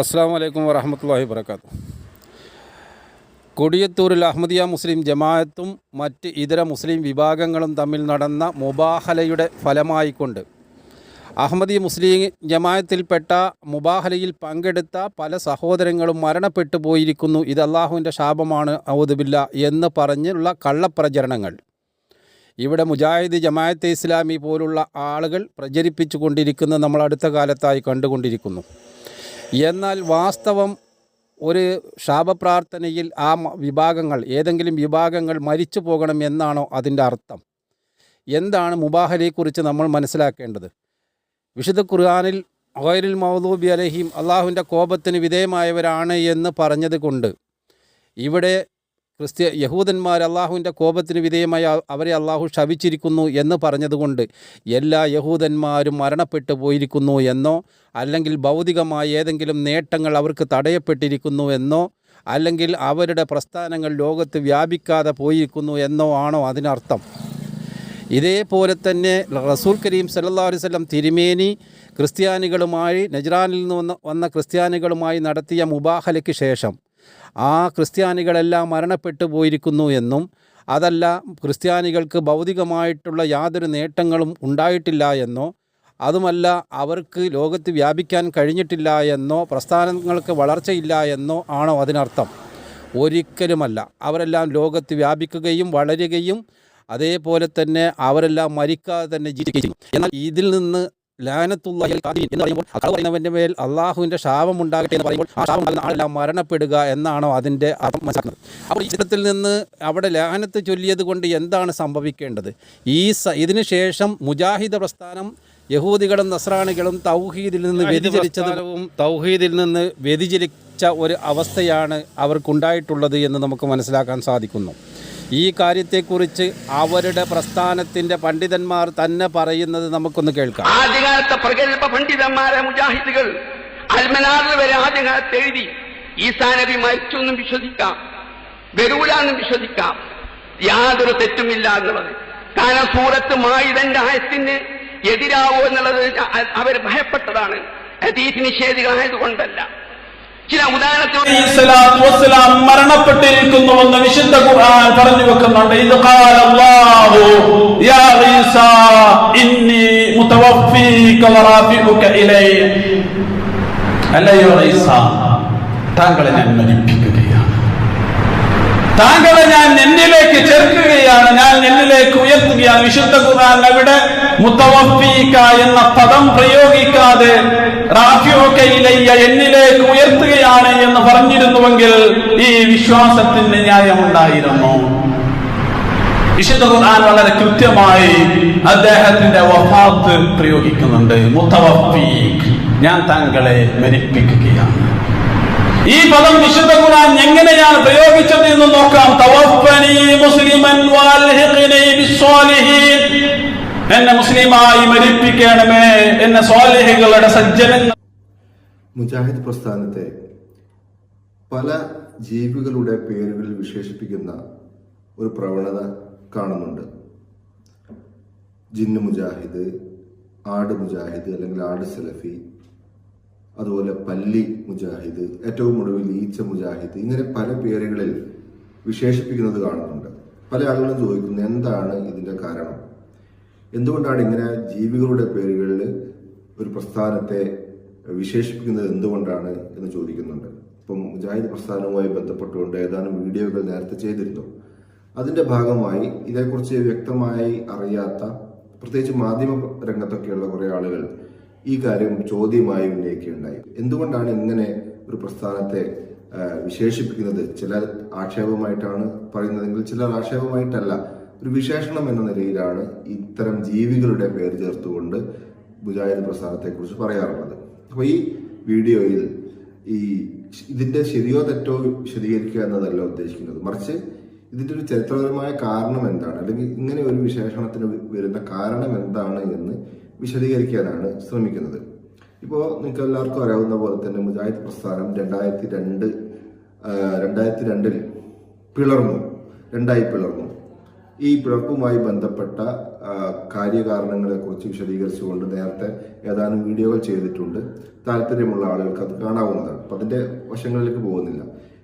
അസ്സാം വലൈക്കും വറഹമത്തല്ലാഹി വർക്കാത്തു കൊടിയത്തൂരിൽ അഹമ്മദിയ മുസ്ലിം ജമാഅത്തും മറ്റ് ഇതര മുസ്ലിം വിഭാഗങ്ങളും തമ്മിൽ നടന്ന മുബാഹലയുടെ ഫലമായിക്കൊണ്ട് അഹമ്മദി മുസ്ലിം ജമാഅത്തിൽപ്പെട്ട മുബാഹലയിൽ പങ്കെടുത്ത പല സഹോദരങ്ങളും മരണപ്പെട്ടു പോയിരിക്കുന്നു. ഇത് അള്ളാഹുവിന്റെ ശാപമാണ് ഔദുബില്ല എന്ന് പറഞ്ഞുള്ള കള്ളപ്രചരണങ്ങൾ. ഇവിടെ മുജാഹിദ് ജമാഅത്തെ ഇസ്ലാമി പോലുള്ള ആളുകൾ പ്രചരിപ്പിച്ചു കൊണ്ടിരിക്കുന്നത് നമ്മൾ അടുത്ത കാലത്തായി കണ്ടുകൊണ്ടിരിക്കുന്നു. എന്നാൽ വാസ്തവം ഒരു ശാപപ്രാർത്ഥനയിൽ ആ വിഭാഗങ്ങൾ ഏതെങ്കിലും വിഭാഗങ്ങൾ മരിച്ചു പോകണം എന്നാണോ അതിന്റെ അർത്ഥം. എന്താണ് മുബാഹലയെക്കുറിച്ച് നമ്മൾ മനസ്സിലാക്കേണ്ടത്? വിശുദ്ധ ഖുർആാനിൽ ഗൈറുൽ മൗദൂബി അലഹിം അള്ളാഹുവിന്റെ കോപത്തിന് വിധേയമായവരാണ് എന്ന് പറഞ്ഞത് കൊണ്ട് ഇവിടെ ക്രിസ്ത്യ യഹൂദന്മാർ അള്ളാഹുവിന്റെ കോപത്തിന് വിധേയമായി അവരെ അള്ളാഹു ശപിച്ചിരിക്കുന്നു എന്ന് പറഞ്ഞതുകൊണ്ട് എല്ലാ യഹൂദന്മാരും മരണപ്പെട്ടു പോയിരിക്കുന്നു എന്നോ അല്ലെങ്കിൽ ഭൗതികമായ ഏതെങ്കിലും നേട്ടങ്ങൾ അവർക്ക് തടയപ്പെട്ടിരിക്കുന്നു എന്നോ അല്ലെങ്കിൽ അവരുടെ പ്രസ്ഥാനങ്ങൾ ലോകത്ത് വ്യാപിക്കാതെ പോയിരിക്കുന്നു എന്നോ ആണോ അതിനർത്ഥം. ഇതേപോലെ തന്നെ റസൂൽ കരീം സല്ലാ അലൈഹി വസല്ലം തിരുമേനി ക്രിസ്ത്യാനികളുമായി നജ്റാനിൽ നിന്ന് വന്ന ക്രിസ്ത്യാനികളുമായി നടത്തിയ മുബാഹലയ്ക്ക് ശേഷം ആ ക്രിസ്ത്യാനികളെല്ലാം മരണപ്പെട്ടു പോയിരിക്കുന്നു എന്നും അതല്ല ക്രിസ്ത്യാനികൾക്ക് ഭൗതികമായിട്ടുള്ള യാതൊരു നേട്ടങ്ങളും ഉണ്ടായിട്ടില്ല എന്നോ അതുമല്ല അവർക്ക് ലോകത്ത് വ്യാപിക്കാൻ കഴിഞ്ഞിട്ടില്ല എന്നോ പ്രസ്ഥാനങ്ങൾക്ക് വളർച്ചയില്ല എന്നോ ആണോ അതിനർത്ഥം? ഒരിക്കലുമല്ല. അവരെല്ലാം ലോകത്ത് വ്യാപിക്കുകയും വളരുകയും അതേപോലെ തന്നെ അവരെല്ലാം മരിക്കാതെ തന്നെ ജീവിക്കുകയും എന്നാൽ ഇതിൽ നിന്ന് ലാനത്തുള്ള എന്ന് പറയുമ്പോൾ കളവ് പറയുന്നവന്റെ മേൽ അള്ളാഹുവിന്റെ ശാപം ഉണ്ടാകട്ടെ എന്ന് പറയുമ്പോൾ ആ ശാപം ഉണ്ടാകുന്ന ആളെല്ലാം മരണപ്പെടുക എന്നാണോ അതിന്റെ അർത്ഥം മനസ്സിലാക്കുന്നത്. അപ്പോൾ ഈ ചിത്രത്തിൽ നിന്ന് അവിടെ ലാനത്ത് ചൊല്ലിയത് കൊണ്ട് എന്താണ് സംഭവിക്കേണ്ടത്? ഈ ഇതിനു ശേഷം മുജാഹിദ പ്രസ്ഥാനം യഹൂദികളും നസ്രാണികളും തൗഹീദിൽ നിന്ന് വ്യതിചലിച്ചതും തൗഹീദിൽ നിന്ന് വ്യതിചലിച്ച ഒരു അവസ്ഥയാണ് അവർക്കുണ്ടായിട്ടുള്ളത് എന്ന് നമുക്ക് മനസ്സിലാക്കാൻ സാധിക്കുന്നു. ഈ കാര്യത്തെക്കുറിച്ച് അവരുടെ പ്രസ്ഥാനത്തിന്റെ പണ്ഡിതന്മാർ തന്നെ പറയുന്നത് നമുക്കൊന്ന് കേൾക്കാം. ആദ്യകാലത്തെ പ്രഗത്ഭ പണ്ഡിതന്മാരെ മുജാഹിദുകൾ അൽമനാറിൽ വരെ ആദ്യകാലത്ത് എഴുതി ഈസാ നബി മരിച്ചു എന്നും വിശ്വസിക്കാം വരൂല എന്നും വിശ്വസിക്കാം യാതൊരു തെറ്റുമില്ല എന്നുള്ളത്. കാരണം സൂറത്ത് മായുധന്റെ ആയത്തിന് എതിരാവോ എന്നുള്ളത് അവർ ഭയപ്പെട്ടതാണ്. ഹദീസ് നിഷേധികളായതുകൊണ്ടല്ല. ചില വസ്സലാം മരണപ്പെട്ടിരിക്കുന്നുവെന്ന് വിശുദ്ധ ഖുർആൻ പറഞ്ഞു വെക്കുന്നുണ്ട്. ഇത് അല്ലാഹു യാ ഈസ ഇന്നി മുതവഫീക വറാഫിഉക ഇലൈ. അല്ലയോ ഈസ താങ്കളെ ഞാൻ മരിപ്പിക്കുകയാണ്. താങ്കളെ ഞാൻ എന്നിലേക്ക് ചേർക്കുകയാണ് ഞാൻ എന്നിലേക്ക് ഉയർത്തുകയാണ്. വിശുദ്ധ ഖുർആൻ അവിടെ മുത്തവഫീക എന്ന പദം പ്രയോഗിക്കാതെ റാഫിയോക്കയിലയ്യ ഇലൈ ഉയർത്തുകയാണ് എന്ന് പറഞ്ഞിരുന്നുവെങ്കിൽ ഈ വിശ്വാസത്തിന് ന്യായമുണ്ടായിരുന്നു. വിശുദ്ധ ഖുർആൻ വളരെ കൃത്യമായി അദ്ദേഹത്തിന്റെ വഫാത്ത് പ്രയോഗിക്കുന്നുണ്ട്. മുത്തവഫീഖ് ഞാൻ താങ്കളെ മരിപ്പിക്കുകയാണ്. ഈ പദം വിശുദ്ധ ഖുർആൻ എങ്ങനെയാണ് പ്രയോഗിച്ചത് എന്ന് നോക്കാം. തവഫനി മുസ്ലിമൻ വാൽഹിഖിനി ബിസ്സാലിഹീൻ എന്നെ മുസ്ലിമായി മരിപ്പിക്കണമേ എന്നെ സ്വാലിഹികളുടെ സജ്ജനങ്ങൾ മുജാഹിദ് പ്രസ്ഥാനത്തെ പല ജീവികളുടെ പേരുകളിൽ വിശേഷിപ്പിക്കുന്ന ഒരു പ്രവണത കാണുന്നുണ്ട്. ജിന്ന് മുജാഹിദ് ആട് മുജാഹിദ് അല്ലെങ്കിൽ ആട് സലഫി അതുപോലെ പല്ലി മുജാഹിദ് ഏറ്റവും ഒടുവിൽ ഈച്ച മുജാഹിദ് ഇങ്ങനെ പല പേരുകളിൽ വിശേഷിപ്പിക്കുന്നത് കാണുന്നുണ്ട്. പല ആളുകളും ചോദിക്കുന്നത് എന്താണ് ഇതിന്റെ കാരണം? എന്തുകൊണ്ടാണ് ഇങ്ങനെ ജീവികളുടെ പേരുകളിൽ ഒരു പ്രസ്ഥാനത്തെ വിശേഷിപ്പിക്കുന്നത് എന്തുകൊണ്ടാണ് എന്ന് ചോദിക്കുന്നുണ്ട്. ഇപ്പം മുജാഹിദ് പ്രസ്ഥാനവുമായി ബന്ധപ്പെട്ടുകൊണ്ട് ഏതാനും വീഡിയോകൾ നേരത്തെ ചെയ്തിരുന്നു. അതിന്റെ ഭാഗമായി ഇതേക്കുറിച്ച് വ്യക്തമായി അറിയാത്ത പ്രത്യേകിച്ച് മാധ്യമ രംഗത്തൊക്കെയുള്ള കുറേ ആളുകൾ ഈ കാര്യം ചോദ്യമായി ഉന്നയിക്കുകയുണ്ടായി. എന്തുകൊണ്ടാണ് ഇങ്ങനെ ഒരു പ്രസ്ഥാനത്തെ വിശേഷിപ്പിക്കുന്നത്? ചില ആക്ഷേപമായിട്ടാണ് പറയുന്നതെങ്കിൽ ചിലർ ആക്ഷേപമായിട്ടല്ല. ഒരു വിശേഷണം എന്ന നിലയിലാണ് ഇത്തരം ജീവികളുടെ പേര് ചേർത്തുകൊണ്ട് മുജാഹിദ് പ്രസ്ഥാനത്തെക്കുറിച്ച് പറയാറുള്ളത്. അപ്പോൾ ഈ വീഡിയോയിൽ ഈ ഇതിന്റെ ശരിയോ തെറ്റോ വിശദീകരിക്കുക എന്നതല്ല ഉദ്ദേശിക്കുന്നത്. മറിച്ച് ഇതിന്റെ ഒരു ചരിത്രപരമായ കാരണം എന്താണ്? അല്ലെങ്കിൽ ഇങ്ങനെ ഒരു വിശേഷണത്തിന് വരുന്ന കാരണം എന്താണ് എന്ന് വിശദീകരിക്കാനാണ് ശ്രമിക്കുന്നത്. ഇപ്പോൾ നിങ്ങൾക്ക് എല്ലാവർക്കും അറിയാവുന്ന പോലെ തന്നെ മുജാഹിദ് പ്രസ്ഥാനം രണ്ടായിരത്തി രണ്ട് രണ്ടായിരത്തി രണ്ടിൽ പിളർന്നു. രണ്ടായി പിളർന്നു. ഈ പിളർപ്പുമായി ബന്ധപ്പെട്ട ആ, കാര്യകാരണങ്ങളെ കുറിച്ച് വിശദീകരിച്ചുകൊണ്ട് നേരത്തെ ഏതാനും വീഡിയോകൾ ചെയ്തിട്ടുണ്ട്. താല്പര്യമുള്ള ആളുകൾക്ക് അത് കാണാവുന്നതാണ്. അപ്പൊ അതിന്റെ വശങ്ങളിലേക്ക് പോകുന്നില്ല.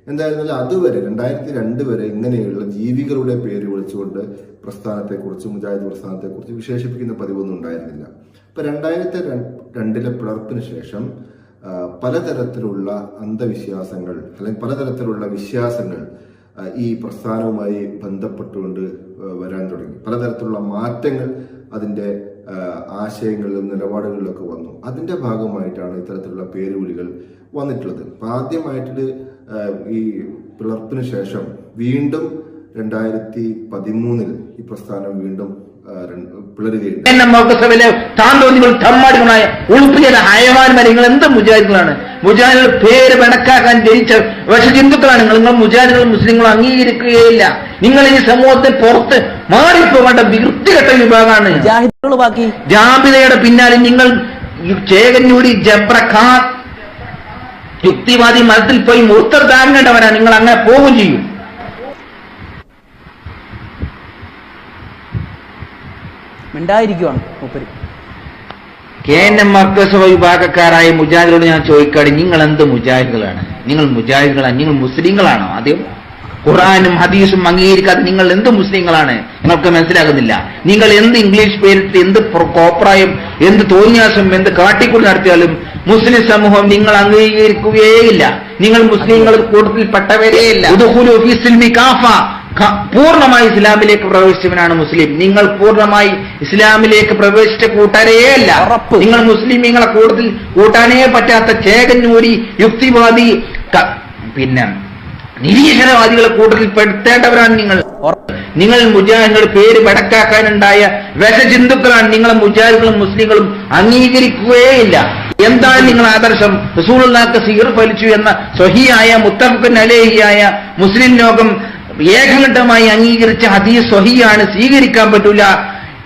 എന്തായിരുന്നാലും അതുവരെ രണ്ടായിരത്തി രണ്ട് വരെ ഇങ്ങനെയുള്ള ജീവികളുടെ പേര് വിളിച്ചുകൊണ്ട് പ്രസ്ഥാനത്തെക്കുറിച്ച് മുജാഹിദ് പ്രസ്ഥാനത്തെക്കുറിച്ച് വിശേഷിപ്പിക്കുന്ന പതിവൊന്നും ഉണ്ടായിരുന്നില്ല. അപ്പം രണ്ടായിരത്തി രണ്ടിലെ പിളർപ്പിന് ശേഷം പലതരത്തിലുള്ള അന്ധവിശ്വാസങ്ങൾ അല്ലെങ്കിൽ പലതരത്തിലുള്ള വിശ്വാസങ്ങൾ ഈ പ്രസ്ഥാനവുമായി ബന്ധപ്പെട്ടുകൊണ്ട് വരാൻ തുടങ്ങി. പലതരത്തിലുള്ള മാറ്റങ്ങൾ അതിന്റെ ആ, ആശയങ്ങളിലും നിലപാടുകളിലൊക്കെ വന്നു. അതിന്റെ ഭാഗമായിട്ടാണ് ഇത്തരത്തിലുള്ള പേരുവിളികൾ വന്നിട്ടുള്ളത്. അപ്പൊ ആദ്യമായിട്ട് ഈ പിളർപ്പിന് ശേഷം വീണ്ടും രണ്ടായിരത്തി പതിമൂന്നിൽ ഈ പ്രസ്ഥാനം വീണ്ടും മൗക്കസഭയിലെ താന്തോന്നികൾ തമ്മാടികളായ ഉളുപ്പ് ചെയ്ത ഹയവാന്മാർ നിങ്ങൾ എന്ത് മുജാഹിദുകളാണ്. മുജാഹിദുകൾ പേര് വെടക്കാക്കാൻ ജനിച്ച വിഷചിന്തുക്കളാണ് നിങ്ങൾ നിങ്ങൾ മുജാഹിദികൾ മുസ്ലിങ്ങൾ അംഗീകരിക്കുകയില്ല. നിങ്ങൾ ഈ സമൂഹത്തെ പുറത്ത് മാറിപ്പോകേണ്ട വൃത്തികെട്ട വിഭാഗമാണ്. ജാബിതയുടെ പിന്നാലെ നിങ്ങൾ ചേകന്നൂരി ജബ്ര ഖാൻ. യുക്തിവാദി മതത്തിൽ പോയി മുർത്തർ താങ്ങേണ്ടവരാണ് നിങ്ങൾ അങ്ങനെ പോകും ചെയ്യും. മിണ്ടായിരിക്കുവാണ് മൂപ്പര്. കെ എൻ എം മർക്കസഭ വിഭാഗക്കാരായ മുജാഹിദുകളോട് ഞാൻ ചോദിക്കാട് നിങ്ങൾ എന്ത് മുജാഹിദുകളാണ്? നിങ്ങൾ മുജാഹിദുകളാണ് നിങ്ങൾ മുസ്ലിങ്ങളാണോ? ആദ്യം ഖുറാനും ഹദീസും അംഗീകരിക്കാതെ നിങ്ങൾ എന്ത് മുസ്ലിങ്ങളാണ്? നിങ്ങൾക്ക് മനസ്സിലാകുന്നില്ല. നിങ്ങൾ എന്ത് ഇംഗ്ലീഷ് പേരിട്ട് എന്ത് പ്ര- കോപ്രായം എന്ത് തോന്നിയാസം എന്ത് കാട്ടിക്കൂടി നടത്തിയാലും മുസ്ലിം സമൂഹം നിങ്ങൾ അംഗീകരിക്കുകയേയില്ല. നിങ്ങൾ മുസ്ലിങ്ങൾ കൂട്ടത്തിൽപ്പെട്ടവരേയില്ല. പൂർണമായി ഇസ്ലാമിലേക്ക് പ്രവേശിച്ചവനാണ് മുസ്ലിം. നിങ്ങൾ പൂർണമായി ഇസ്ലാമിലേക്ക് പ്രവേശിച്ച കൂട്ടരേയല്ല. അല്ല നിങ്ങൾ മുസ്ലിമീങ്ങളെ കൂടുതൽ കൂട്ടാനേ പറ്റാത്ത ചേകന്നൂരി യുക്തിവാദി പിന്നെ നിരീക്ഷണവാദികളെ കൂട്ടത്തിൽ പെടുത്തേണ്ടവരാണ് നിങ്ങൾ. നിങ്ങൾ മുജാഹിദുകളുടെ പേര് വടക്കാക്കാനുണ്ടായ വിഷചിന്തുക്കളാണ് നിങ്ങളെ മുജാഹിദുകളും മുസ്ലിങ്ങളും അംഗീകരിക്കുകയില്ല എന്താണ് നിങ്ങൾ ആദർശം? റസൂലുള്ളാഹിക്ക് സീർ ഫലിച്ചു എന്ന സ്വഹിയായ മുത്തഫക്കൻ അലേഹിയായ മുസ്ലിം ലോകം ഏകഘട്ടമായി അംഗീകരിച്ച ഹദീസ് സ്വഹിയാണ് സ്വീകരിക്കാൻ പറ്റൂല.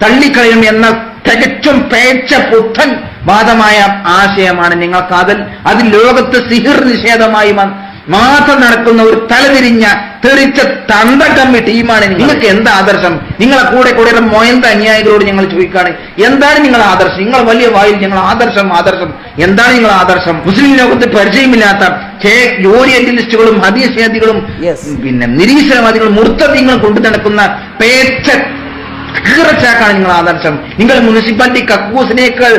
തള്ളിക്കളയും എന്ന തികച്ചും പേച്ച പുത്തൻ വാദമായ ആശയമാണ് നിങ്ങൾക്ക് അതിൽ ലോകത്ത് സിഹിർ നിഷേധമായി മാത്രം നടക്കുന്ന ഒരു തലതിരിഞ്ഞ തെറിച്ച തന്ത കമ്മി ടീമാണ് നിങ്ങൾ. നിങ്ങൾക്ക് എന്താ ആദർശം? നിങ്ങളെ കൂടെ കൂടെ മൊയന്ത അനുയായികളോട് ഞങ്ങൾ ചോദിക്കുകയാണ് എന്താണ് നിങ്ങൾ ആദർശം? നിങ്ങൾ വലിയ വായിൽ ഞങ്ങൾ ആദർശം ആദർശം. എന്താണ് നിങ്ങൾ ആദർശം? മുസ്ലിം ലോകത്ത് പരിചയമില്ലാത്ത ഓറിയന്റലിസ്റ്റുകളും ഹദീസ്വാദികളും. പിന്നെ നിരീശ്വരവാദികളും മുർത്തദ്യങ്ങളും കൊണ്ടു നടക്കുന്ന പേച്ച കീറച്ചാക്കാണ് നിങ്ങൾ ആദർശം. നിങ്ങൾ മുനിസിപ്പാലിറ്റി കക്കൂസിനേക്കാൾ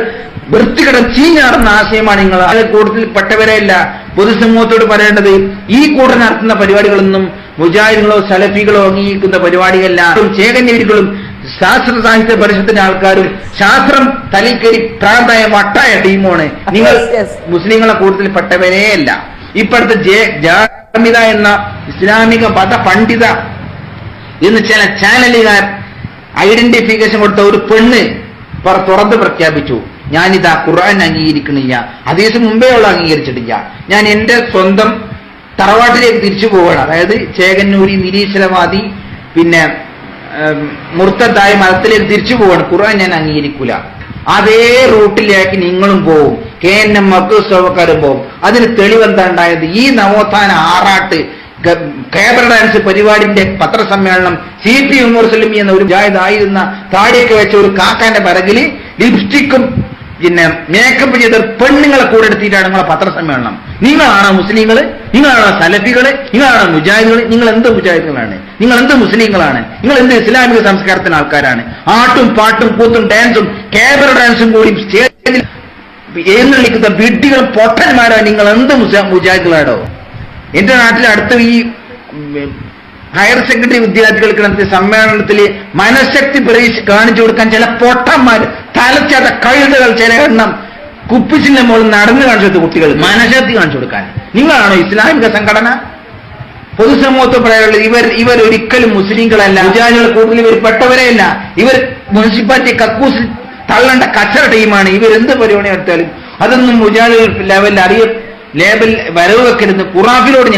വൃത്തികടം ചീഞ്ഞാടുന്ന ആശയമാണ് നിങ്ങൾ അതിൽ കൂടുതൽ പെട്ടവരെയല്ല പൊതുസമൂഹത്തോട് പറയേണ്ടത് ഈ കൂടെ നടത്തുന്ന പരിപാടികളൊന്നും മുജാഹിദുകളോ സലഫികളോ അംഗീകരിക്കുന്ന പരിപാടിയല്ല ചേകന്നീരികളും ശാസ്ത്ര സാഹിത്യ പരിഷത്തിന്റെ ആൾക്കാരും ശാസ്ത്രം തലക്കരി പ്രാന്തായ വട്ടായ ടീമാണ് നിങ്ങൾ. മുസ്ലിങ്ങളെ കൂടുതൽ പെട്ടവരെയല്ല ഇപ്പോഴത്തെ ജെ- ജാമിദ എന്ന ഇസ്ലാമിക മത പണ്ഡിത എന്ന് ചില ചാനലുകാർ ഐഡന്റിഫിക്കേഷൻ കൊടുത്ത ഒരു പെണ്ണ് തുറന്ന് പ്രഖ്യാപിച്ചു. ഞാനിതാ ഖുർആൻ അംഗീകരിക്കണില്ല ഹദീസ് മുമ്പേ ഉള്ള അംഗീകരിച്ചിട്ടില്ല. ഞാൻ എന്റെ സ്വന്തം തറവാട്ടിലേക്ക് തിരിച്ചു പോവുകയാണ്. അതായത് ചേകന്നൂരി നിരീശ്വരവാദി പിന്നെ ഉം, മുർത്തദ്ദായ മതത്തിലേക്ക് തിരിച്ചു പോവാണ് ഖുർആൻ ഞാൻ അംഗീകരിക്കൂല. അതേ റൂട്ടിലേക്ക് നിങ്ങളും പോവും. കെ എൻ എം മക്കൂസവക്കാരും പോവും. അതിന് തെളിവെന്താ ഉണ്ടായത്? ഈ നവോത്ഥാന ആറാട്ട് കേബർ ഡാൻസ് പരിപാടിന്റെ പത്രസമ്മേളനം സി പി ഉമർ സലിമി എന്ന ഒരു ജായതായിരുന്ന താടിയൊക്കെ വെച്ച ഒരു കാക്കാന്റെ പിറകിൽ ലിപ്സ്റ്റിക്കും പിന്നെ മേക്കപ്പ് ചെയ്ത പെണ്ണുങ്ങളെ കൂടെ എടുത്തിട്ടാണ് നിങ്ങളെ പത്രസമ്മേളനം. നിങ്ങളാണോ മുസ്ലിങ്ങൾ നിങ്ങളാണോ സലഫികൾ? നിങ്ങളാണോ മുജാഹിദുകൾ നിങ്ങൾ എന്ത് മുജാഹിദുകളാണ്? നിങ്ങൾ എന്ത് മുസ്ലിങ്ങളാണ്? നിങ്ങൾ എന്ത് ഇസ്ലാമിക സംസ്കാരത്തിന് ആൾക്കാരാണ്? ആട്ടും പാട്ടും കൂത്തും ഡാൻസും കേബർ ഡാൻസും കൂടി സ്റ്റേജിൽ എഴുന്നള്ളിക്കുന്ന വിഡ്ഢികളും പൊട്ടന്മാരാണ് നിങ്ങൾ എന്ത് മുജാ- മുജാഹിദുകളാടോ? എന്റെ നാട്ടിൽ അടുത്ത ഈ ഹയർ സെക്കൻഡറി വിദ്യാർത്ഥികൾക്ക് നടത്തിയ സമ്മേളനത്തിൽ മനഃശക്തി പരീക്ഷ കാണിച്ചു കൊടുക്കാൻ ചില പൊട്ടന്മാർ തലച്ചാത്ത കഴുതകൾ ചില എണ്ണം കുപ്പിച്ചിന്റെ മുകളിൽ നടന്നു കാണിച്ചു കുട്ടികൾ മനഃശക്തി കാണിച്ചു കൊടുക്കാൻ. നിങ്ങളാണോ ഇസ്ലാമിക സംഘടന? പൊതുസമൂഹത്തെ പറയാനുള്ളത് ഇവർ ഇവർ ഒരിക്കലും മുസ്ലിങ്ങളല്ല. മുജാഹിദുകൾ കൂടുതൽ ഇവർ പെട്ടവരെയല്ല ഇവർ മുനിസിപ്പാലിറ്റി കക്കൂസിൽ തള്ളേണ്ട കച്ചറ ടീമാണ്. ഇവർ എന്ത് പരിപാടി നടത്തിയാലും അതൊന്നും മുജാഹിദുകൾ ലെവലിൽ അറിയ ലേബൽ വരവ് വെക്കരുത് ഖുറാഫിലോട്